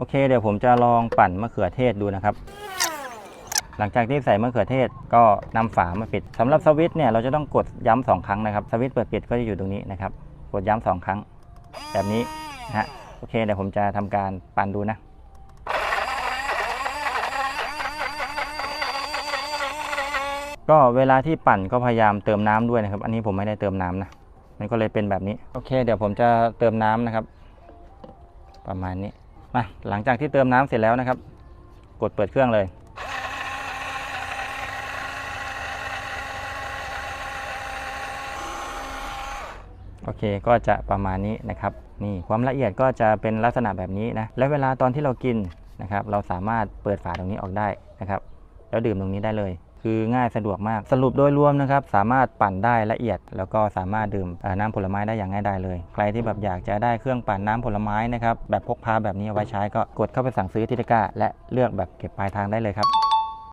โอเค เดี๋ยวผมจะลองปั่นมะเขือเทศดูนะครับ หลังจากที่ใส่มะเขือเทศก็นำฝามาปิดสำหรับสวิตช์เนี่ยเราจะต้องกดย้ำสองครั้งนะครับสวิตช์เปิดปิดก็จะอยู่ตรงนี้นะครับ กดย้ำสองครั้ง แบบนี้นะฮะโอเคเดี๋ยวผมจะทำการปั่นดูนะก็เวลาที่ปั่นก็พยายามเติมน้ำด้วยนะครับ อันนี้ผมไม่ได้เติมน้ำนะ มันก็เลยเป็นแบบนี้ โอเค เดี๋ยวผมจะเติมน้ำนะครับ ประมาณนี้ มาหลังจากที่เติมน้ำเสร็จแล้วนะครับ กดเปิดเครื่องเลย โอเคก็จะประมาณนี้นะครับ นี่ความละเอียดก็จะเป็นลักษณะแบบนี้นะ และเวลาตอนที่เรากินนะครับ เราสามารถเปิดฝาตรงนี้ออกได้นะครับ แล้วดื่มตรงนี้ได้เลย คือง่ายสะดวกมาก สรุปโดยรวมนะครับ สามารถปั่นได้ละเอียด แล้วก็สามารถดื่มน้ำผลไม้ได้อย่างง่ายดายเลย ใครที่แบบอยากจะได้เครื่องปั่นน้ำผลไม้นะครับแบบพกพาแบบนี้เอาไว้ใช้ก็กดเข้าไปสั่งซื้อที่ตะกร้าและเลือกแบบเก็บปลายทางได้เลยครับ